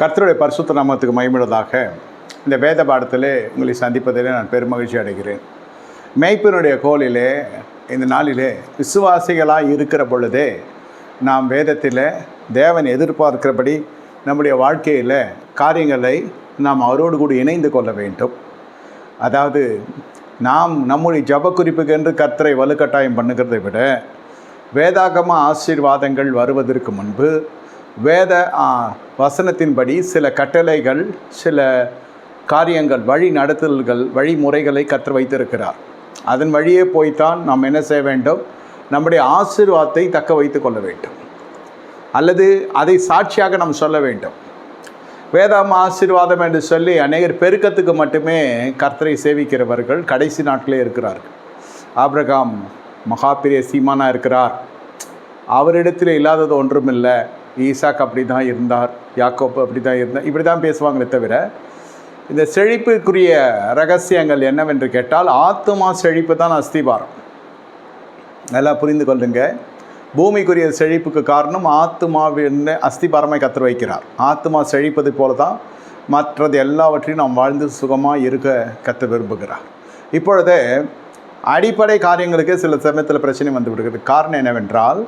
கர்த்தருடைய பரிசுத்த நாமத்துக்கு மகிமிடுவதாக இந்த வேத பாடத்திலே உங்களை சந்திப்பதிலே நான் பெருமகிழ்ச்சி அடைகிறேன். மேய்ப்பினுடைய கோலிலே இந்த நாளிலே விசுவாசிகளாக இருக்கிற பொழுதே நாம் வேதத்தில் தேவன் எதிர்பார்க்கிறபடி நம்முடைய வாழ்க்கையில் காரியங்களை நாம் அவரோடு கூட இணைந்து கொள்ள வேண்டும். அதாவது நாம் நம்முடைய ஜப குறிப்புக்கென்று கர்த்தரை வலுக்கட்டாயம் பண்ணுகிறதை விட வேதாகம ஆசீர்வாதங்கள் வருவதற்கு முன்பு வேத ஆ, வசனத்தின்படி சில கட்டளைகள் சில காரியங்கள் வழி நடத்தல்கள் வழிமுறைகளை கற்று வைத்திருக்கிறார். அதன் வழியே போய்த்தான் நாம் என்ன செய்ய வேண்டும்? நம்முடைய ஆசீர்வாதத்தை தக்க வைத்து கொள்ள வேண்டும். அல்லது அதை சாட்சியாக நாம் சொல்ல வேண்டும். வேதாம் ஆசீர்வாதம் என்று சொல்லி அநேகர் பெருக்கத்துக்கு மட்டுமே கர்த்தரை சேவிக்கிறவர்கள் கடைசி நாட்களே இருக்கிறார்கள். ஆப்ரகாம் மகாபிரிய சீமானா இருக்கிறார். அவரிடத்தில் இல்லாதது ஒன்றுமில்லை. ஈசாக் அப்படி தான் இருந்தார் யாக்கோப் அப்படி தான் இருந்தார் இப்படி தான் பேசுவாங்களே தவிர இந்த செழிப்புக்குரிய ரகசியங்கள் என்னவென்று கேட்டால் ஆத்துமா செழிப்பு தான் அஸ்திபாரம். நல்லா புரிந்து கொள்ளுங்க. பூமிக்குரிய செழிப்புக்கு காரணம் ஆத்துமாவின் அஸ்திபாரமை கத்து வைக்கிறார். ஆத்துமா செழிப்பது போல தான் மற்றது எல்லாவற்றையும் நாம் வாழ்ந்து சுகமாக இருக்க கற்று விரும்புகிறார். இப்பொழுது அடிப்படை காரியங்களுக்கே சில சமயத்தில் பிரச்சனை வந்து விடுகிறது. காரணம் என்னவென்றால்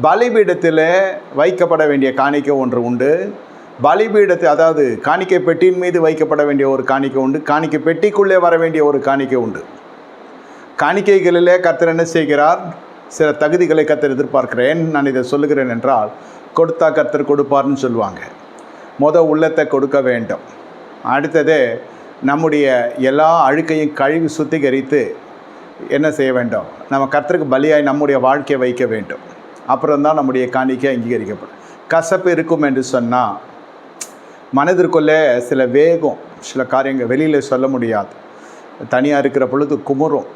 பலிபீடத்தில் வைக்கப்பட வேண்டிய காணிக்கை ஒன்று உண்டு. பலிபீடத்தை அதாவது காணிக்கை பெட்டியின் மீது வைக்கப்பட வேண்டிய ஒரு காணிக்கை உண்டு. காணிக்கை பெட்டிக்குள்ளே வர வேண்டிய ஒரு காணிக்கை உண்டு. காணிக்கைகளிலே கர்த்தர் என்ன செய்கிறார்? சில தகுதிகளை கர்த்தர் எதிர்பார்க்கிறேன். நான் இதை சொல்லுகிறேன் என்றால் கொடுத்தா கர்த்தர் கொடுப்பார்னு சொல்லுவாங்க. மொதல் உள்ளத்தை கொடுக்க வேண்டும். அடுத்தது நம்முடைய எல்லா அழுக்கையும் கழுவி சுத்திகரித்து என்ன செய்ய வேண்டும்? நம்ம கர்த்தருக்கு பலியாய் நம்முடைய வாழ்க்கையை வைக்க வேண்டும். அப்புறம் தான் நம்முடைய காணிக்கை அங்கீகரிக்கப்படும். கசப்பு இருக்கும் என்று சொன்னால் மனதிற்குள்ளே சில வேகம் சில காரியங்கள் வெளியில் சொல்ல முடியாது. தனியாக இருக்கிற பொழுது குமுறும்.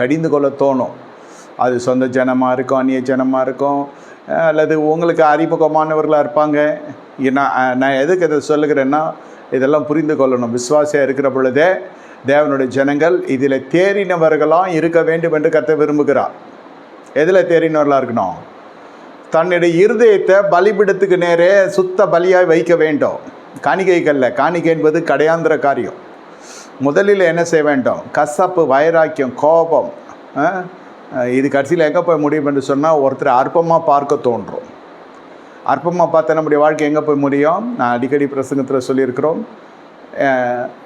கடிந்து கொள்ள தோணும். அது சொந்த ஜனமாக இருக்கும் அந்நிய ஜனமாக இருக்கும். அல்லது உங்களுக்கு அறிமுகமானவர்களாக இருப்பாங்க. நான் நான் எதுக்கு இதை சொல்லுகிறேன்னா இதெல்லாம் புரிந்து கொள்ளணும். விசுவாசியாக இருக்கிற பொழுதே தேவனுடைய ஜனங்கள் இதில் தேறினவர்களாக இருக்க வேண்டும் என்று கத்த விரும்புகிறார். எதில் தேறினவர்களாக இருக்கணும்? தன்னுடைய இருதயத்தை பலிபிடத்துக்கு நேரே சுத்த பலியாய் வைக்க வேண்டும். காணிக்கைகளில் காணிக்கை என்பது கடையாந்திர காரியம். முதலில் என்ன செய்ய வேண்டும்? கசப்பு வைராக்கியம் கோபம் இது கடைசியில் எங்கே போய் முடியும் என்று சொன்னால் ஒருத்தர் அற்பமாக பார்க்க தோன்றும். அற்பமாக பார்த்தா நம்முடைய வாழ்க்கை எங்கே போய் முடியும்? நான் அடிக்கடி பிரசங்கத்தில் சொல்லியிருக்கிறோம்.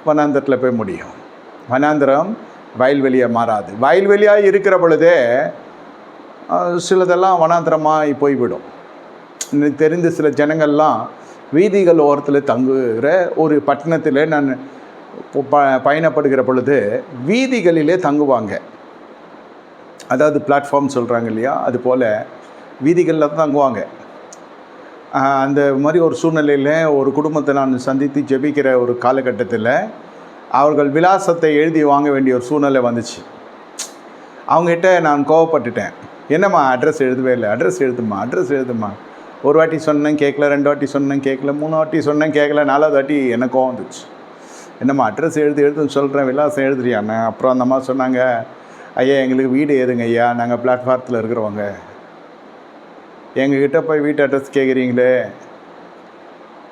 வனாந்திரத்தில் போய் முடியும். வனாந்திரம் வயல்வெளியாக மாறாது. வயல்வெளியாக இருக்கிற பொழுதே சிலதெல்லாம் வனாந்திரமாக போய்விடும். எனக்கு தெரிந்த சில ஜனங்கள்லாம் வீதிகள் ஓரத்தில் தங்குகிற ஒரு பட்டணத்தில் நான் ப பயணப்படுகிற பொழுது வீதிகளிலே தங்குவாங்க. அதாவது பிளாட்ஃபார்ம் சொல்கிறாங்க இல்லையா? அது போல் வீதிகளில் தான் தங்குவாங்க. அந்த மாதிரி ஒரு சூழ்நிலையில் ஒரு குடும்பத்தை நான் சந்தித்து ஜெபிக்கிற ஒரு காலகட்டத்தில் அவர்கள் விலாசத்தை எழுதி வாங்க வேண்டிய ஒரு சூழ்நிலை வந்துச்சு. அவங்ககிட்ட நான் கோவப்பட்டுட்டேன். என்னம்மா அட்ரஸ் எழுதவே இல்லை? அட்ரஸ் எழுதுமா? அட்ரஸ் எழுதுமா? ஒரு வாட்டி சொன்னேன் கேட்கல ரெண்டு வாட்டி சொன்னேன் கேட்கல மூணு வாட்டி சொன்னேன் கேட்கல நாலாவது வாட்டி எனக்கு கோவம் வந்துச்சு. என்னம்மா அட்ரஸ் எழுது எழுதுன்னு சொல்கிறேன் விலாசம் எழுதுறியாண்ணே அப்புறம் அந்த அம்மா சொன்னாங்க ஐயா எங்களுக்கு வீடு ஏதுங்க ஐயா நாங்கள் பிளாட்ஃபாரத்தில் இருக்கிறவங்க. எங்ககிட்ட போய் வீட்டு அட்ரஸ் கேட்குறீங்களே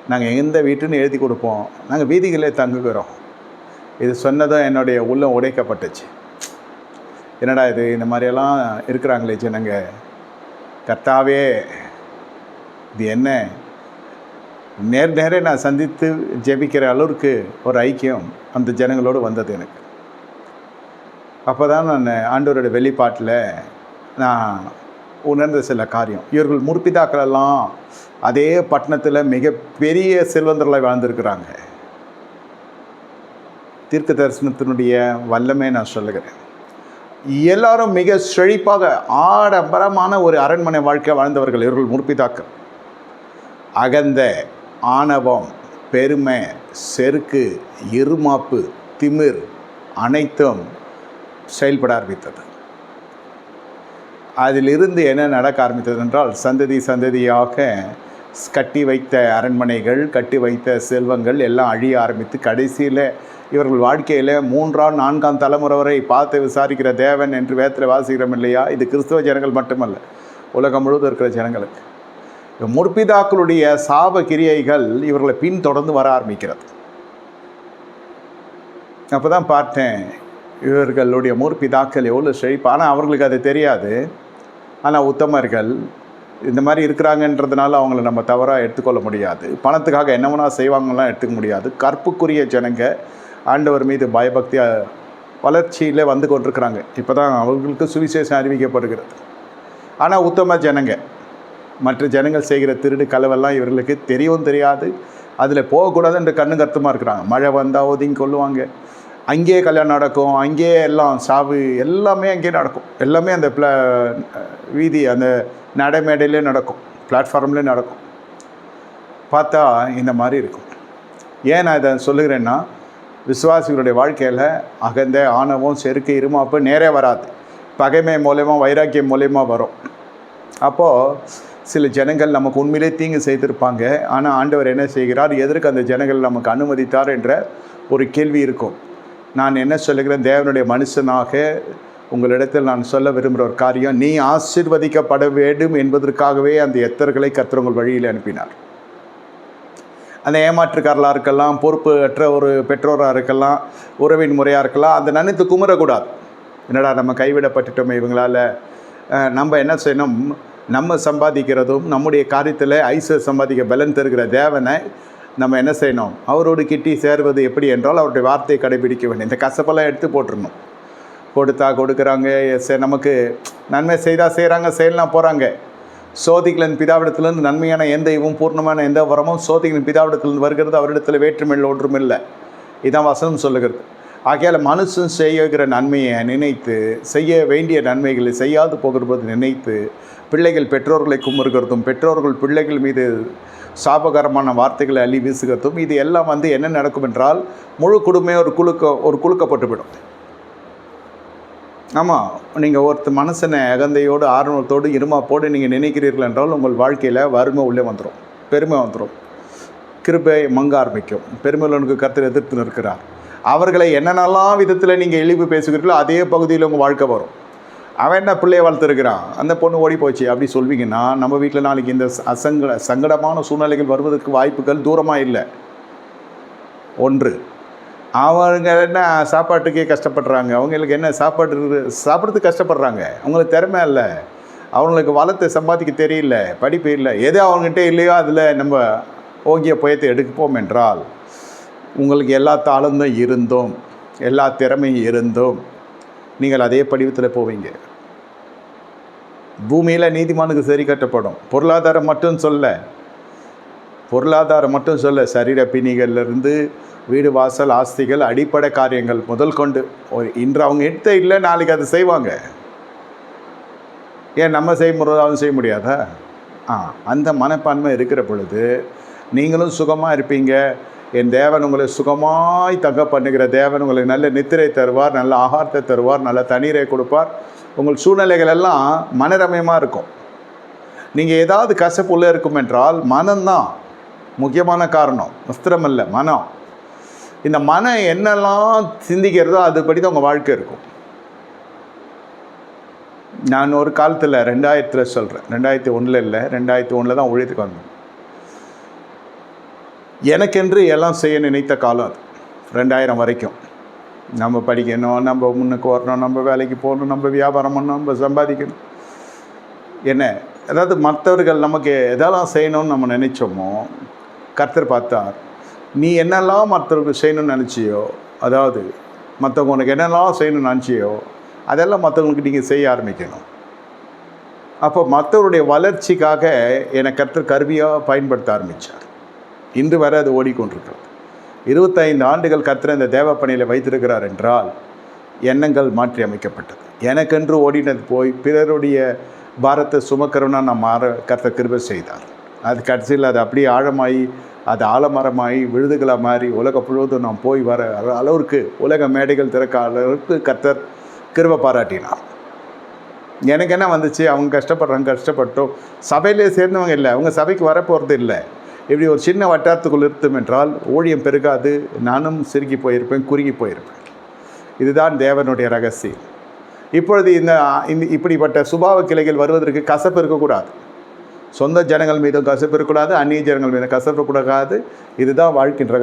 நாங்கள் எந்த வீட்டுன்னு எழுதி கொடுப்போம். நாங்கள் வீதிகளே தங்குகிறோம். இது சொன்னதும் என்னுடைய உள்ளம் உடைக்கப்பட்டுச்சு. என்னடா இது இந்த மாதிரியெல்லாம் இருக்கிறாங்களே ஜனங்க. கர்த்தாவே இது என்ன? நேர் நேரே நான் சந்தித்து ஜெபிக்கிற அளவுக்கு ஒரு ஐக்கியம் அந்த ஜனங்களோடு வந்தது எனக்கு. அப்போ தான் நான் ஆண்டோரோட வெளிப்பாட்டில் நான் உணர்ந்த சில காரியம். இவர்கள் முற்பிதாக்களெல்லாம் அதே பட்டணத்தில் மிகப்பெரிய செல்வந்தர்களாக வாழ்ந்திருக்கிறாங்க. தீர்க்க தரிசனத்தினுடைய வல்லமே நான் சொல்லுகிறேன். எல்லாரும் மிக செழிப்பாக ஆடம்பரமான ஒரு அரண்மனை வாழ்க்கை வாழ்ந்தவர்கள் இவர்கள் முற்பிதாக்கள். அகந்த ஆணவம் பெருமை செருக்கு இருமாப்பு திமிர் அனைத்தும் செயல்பட ஆரம்பித்தது. அதிலிருந்து என்ன நடக்க ஆரம்பித்தது என்றால் சந்ததி சந்ததியாக கட்டி வைத்த அரண்மனைகள் கட்டி வைத்த செல்வங்கள் எல்லாம் அழிய ஆரம்பித்து கடைசியில் இவர்கள் வாழ்க்கையில் மூன்றாம் நான்காம் தலைமுறை வரை பார்த்து விசாரிக்கிற தேவன் என்று வேத்தில் வாசிக்கிறோம் இல்லையா? இது கிறிஸ்தவ ஜனங்கள் மட்டுமல்ல. உலகம் முழுவதும் இருக்கிற ஜனங்களுக்கு. முற்பிதாக்களுடைய சாப கிரியைகள் இவர்களை பின்தொடர்ந்து வர ஆரம்பிக்கிறது. அப்போ தான் பார்த்தேன் இவர்களுடைய முற்பிதாக்கள் எவ்வளோ செழிப்பு. ஆனால் அவர்களுக்கு அது தெரியாது. ஆனால் உத்தமர்கள் இந்த மாதிரி இருக்கிறாங்கன்றதுனால அவங்கள நம்ம தவறாக எடுத்துக்கொள்ள முடியாது. பணத்துக்காக என்ன வேணால் செய்வாங்கலாம் எடுத்துக்க முடியாது. கற்புக்குரிய ஜனங்க ஆண்டவர் மீது பயபக்தியாக வளர்ச்சியில் வந்து கொண்டிருக்கிறாங்க. இப்போ தான் அவங்களுக்கு சுவிசேஷம் அறிவிக்கப்படுகிறது. ஆனால் உத்தம ஜனங்க மற்ற ஜனங்கள் செய்கிற திருடு கலவெல்லாம் இவர்களுக்கு தெரியவும் தெரியாது. அதில் போகக்கூடாதுன்ற கண்ணு கருத்துமாக இருக்கிறாங்க. மழை வந்தால் ஒதுங்கி கொள்ளுவாங்க. அங்கேயே கல்யாணம் நடக்கும் அங்கேயே எல்லாம் சாவு எல்லாமே அங்கேயே நடக்கும். எல்லாமே அந்த ப்ள வீதி அந்த நடைமேடையிலே நடக்கும் பிளாட்ஃபார்ம்லேயே நடக்கும். பார்த்தா இந்த மாதிரி இருக்கும். ஏன் நான் இதை சொல்லுகிறேன்னா விசுவாசிகளுடைய வாழ்க்கையில் அகந்த ஆணவம் செருக்கு இருமாப்பு நேரே வராது. பகைமை மூலயமா வைராக்கியம் மூலயமா வரும். அப்போது சில ஜனங்கள் நமக்கு உண்மையிலே தீங்கு செய்திருப்பாங்க. ஆனால் ஆண்டவர் என்ன செய்கிறார்? எதற்கு அந்த ஜனங்கள் நமக்கு அனுமதித்தார் என்ற ஒரு கேள்வி இருக்கும். நான் என்ன சொல்லுகிறேன்? தேவனுடைய மனுஷனாக உங்களிடத்தில் நான் சொல்ல விரும்புகிற ஒரு காரியம் நீ ஆசிர்வதிக்கப்பட வேண்டும் என்பதற்காகவே அந்த எத்தர்களை கர்த்தர் வழியில் அனுப்பினார். அந்த ஏமாற்றுக்காரலாக இருக்கலாம் பொறுப்பு அற்ற ஒரு பெற்றோராக இருக்கலாம் உறவின் முறையாக இருக்கலாம் அந்த நினைத்து குமுறக்கூடாது என்னடா நம்ம கைவிடப்பட்டுட்டோமே இவங்களால்? நம்ம என்ன செய்யணும்? நம்ம சம்பாதிக்கிறதும் நம்முடைய காரியத்தில் ஐஸ்வர் சம்பாதிக்க பலன் தருகிற தேவனை நம்ம என்ன செய்யணும்? அவரோடு கிட்டி சேர்வது எப்படி என்றால் அவருடைய வார்த்தையை கடைபிடிக்க வேண்டும். இந்த கசப்பெல்லாம் எடுத்து போட்டுருணும் கொடுத்தா கொடுக்குறாங்க நமக்கு நன்மை செய்தால் செய்கிறாங்க செய்யலாம் போகிறாங்க சோதிகளின் பிதாவிடத்திலிருந்து நன்மையான எந்த இவும் பூர்ணமான எந்த வரமும் சோதிகளின் பிதாவிடத்திலிருந்து வருகிறது அவரிடத்தில் வேற்றுமையில் ஒன்றும் இல்லை. இதான் வசனம் சொல்லுகிறது. ஆகையால் மனுஷன் செய்கிற நன்மையை நினைத்து செய்ய வேண்டிய நன்மைகளை செய்யாது போகிறது நினைத்து பிள்ளைகள் பெற்றோர்களை குமுறுகிறதும் பெற்றோர்கள் பிள்ளைகள் மீது சாபகரமான வார்த்தைகளை அள்ளி வீசுகிறதும் இது எல்லாம் வந்து என்ன நடக்கும் என்றால் முழு குடும்பமே ஒரு குழுக்க ஒரு குலுக்கப்பட்டுவிடும் ஆமாம் நீங்கள் ஒருத்தர் மனசனை அகந்தையோடு ஆர்வத்தோடு இருமாப்போடு நீங்கள் நினைக்கிறீர்கள் என்றால் உங்கள் வாழ்க்கையில் வறுமை உள்ளே வந்துடும் பெருமை வந்துடும் கிருபை மங்க ஆரம்பிக்கும். பெருமையுள்ளவனுக்கு கருத்தில் எதிர்த்து நிற்கிறார். அவர்களை என்னென்னலாம் விதத்தில் நீங்கள் இழிவு பேசுகிறீர்களோ அதே பகுதியில் உங்கள் வாழ்க்கை வரும். அவன் என்ன பிள்ளையை வளர்த்துருக்கிறான்? அந்த பொண்ணு ஓடி போச்சு. அப்படி சொல்வீங்கன்னா நம்ம வீட்டில் நாளைக்கு இந்த அசங்கட சங்கடமான சூழ்நிலைகள் வருவதற்கு வாய்ப்புகள் தூரமாக இல்லை. ஒன்று அவங்க என்ன சாப்பாட்டுக்கே கஷ்டப்படுறாங்க. அவங்களுக்கு என்ன சாப்பாடு சாப்பிட்றதுக்கு கஷ்டப்படுறாங்க. அவங்களுக்கு திறமை இல்லை. அவங்களுக்கு வளத்தை சம்பாதிக்க தெரியல. படிப்பு இல்லை. எது அவங்ககிட்ட இல்லையோ அதில் நம்ம ஓங்கிய புயத்தை எடுப்போம் என்றால் உங்களுக்கு எல்லா தாளந்தும் இருந்தும். எல்லா திறமையும் இருந்தும். நீங்கள் அதே படிவத்தில் போவீங்க. பூமியில் நீதிமானுக்கு சரி கட்டப்படும். பொருளாதாரம் மட்டும் சொல்ல பொருளாதாரம் மட்டும் சொல்ல சரீர பிணிகள்லேருந்து வீடு வாசல் ஆஸ்திகள் அடிப்படை காரியங்கள் முதல் கொண்டு ஒரு இன்று அவங்க எடுத்த இல்லை நாளைக்கு அதை செய்வாங்க. ஏன் நம்ம செய்ய முடியாது அவங்க செய்ய முடியாதா? ஆ அந்த மனப்பான்மை இருக்கிற பொழுது நீங்களும் சுகமாக இருப்பீங்க. என் தேவன் உங்களை சுகமாய் தங்க பண்ணுகிற தேவன் உங்களுக்கு நல்ல நித்திரை தருவார் நல்ல ஆகாரத்தை தருவார் நல்ல தண்ணீரை கொடுப்பார். உங்கள் சூழ்நிலைகள் எல்லாம் மனரமயமாக இருக்கும். நீங்கள் ஏதாவது கசப்பு உள்ளே இருக்கும் என்றால் மனம்தான் முக்கியமான காரணம். வஸ்திரம் இல்லை மனம். இந்த மனம் என்னெல்லாம் சிந்திக்கிறதோ அதுபடி தான் உங்கள் வாழ்க்கை இருக்கும். நான் ஒரு காலத்தில் ரெண்டாயிரத்தில் சொல்கிறேன் ரெண்டாயிரத்தி ஒன்றில் இல்லை ரெண்டாயிரத்தி ஒன்றில் தான் உழைத்துக்கு வந்தேன். எனக்கென்று எல்லாம் செய்ய நினைத்த காலம் அது. ரெண்டாயிரம் வரைக்கும். நம்ம படிக்கணும் நம்ம முன்னுக்கு வரணும் நம்ம வேலைக்கு போகணும் நம்ம வியாபாரம் பண்ணணும் நம்ம சம்பாதிக்கணும். என்ன? அதாவது மற்றவர்கள் நமக்கு எதெல்லாம் செய்யணும்னு நம்ம நினைச்சோமோ கர்த்தர் பார்த்தார். நீ என்னெல்லாம் மற்றவர்கள் செய்யணும்னு நினச்சியோ அதாவது மற்றவங்க உனக்கு என்னெல்லாம் செய்யணும்னு நினச்சியோ அதெல்லாம் மற்றவங்களுக்கு நீங்கள் செய்ய ஆரம்பிக்கணும். அப்போ மற்றவருடைய வளர்ச்சிக்காக என்னை கர்த்தர் கருவியாக பயன்படுத்த ஆரம்பித்தார் இன்று வரை அது ஓடிக்கொண்டிருக்கிறது. இருபத்தைந்து ஆண்டுகள் கத்திர இந்த தேவப்பணியில் வைத்திருக்கிறார் என்றால் எண்ணங்கள் மாற்றி அமைக்கப்பட்டது. எனக்கென்று ஓடினது போய் பிறருடைய பாரத்தை சுமக்கிறவனா நான் மாற கர்த்தர் கிருப செய்தார். அது கடைசியில் அது அப்படியே ஆழமாகி அது ஆலமரமாகி விழுதுகளாக மாறி உலகம் முழுவதும் நாம் போய் வர அளவிற்கு உலக மேடைகள் திறக்க அளவிற்கு கர்த்தர் கிருப பாராட்டினார். எனக்கு என்ன வந்துச்சு? அவங்க கஷ்டப்படுறாங்க கஷ்டப்பட்டோம். சபையிலே சேர்ந்தவங்க இல்லை. அவங்க சபைக்கு வரப்போகிறது இல்லை. இப்படி ஒரு சின்ன வட்டாரத்துக்குள் இருத்தம் என்றால் ஊழியம் பெருகாது நானும் சிறுகி போயிருப்பேன் குறுகி போயிருப்பேன். இதுதான் தேவனுடைய ரகசியம். இப்பொழுது இந்த இந்த இப்படிப்பட்ட சுபாவ கிளைகள் வருவதற்கு கசப்பு இருக்கக்கூடாது. சொந்த ஜனங்கள் மீதும் கசப்பு இருக்கக்கூடாது அந்நிய ஜனங்கள் மீதும் கசப்பு இருக்கக்கூடாது. இதுதான் வாழ்க்கையின் ரகசியம்.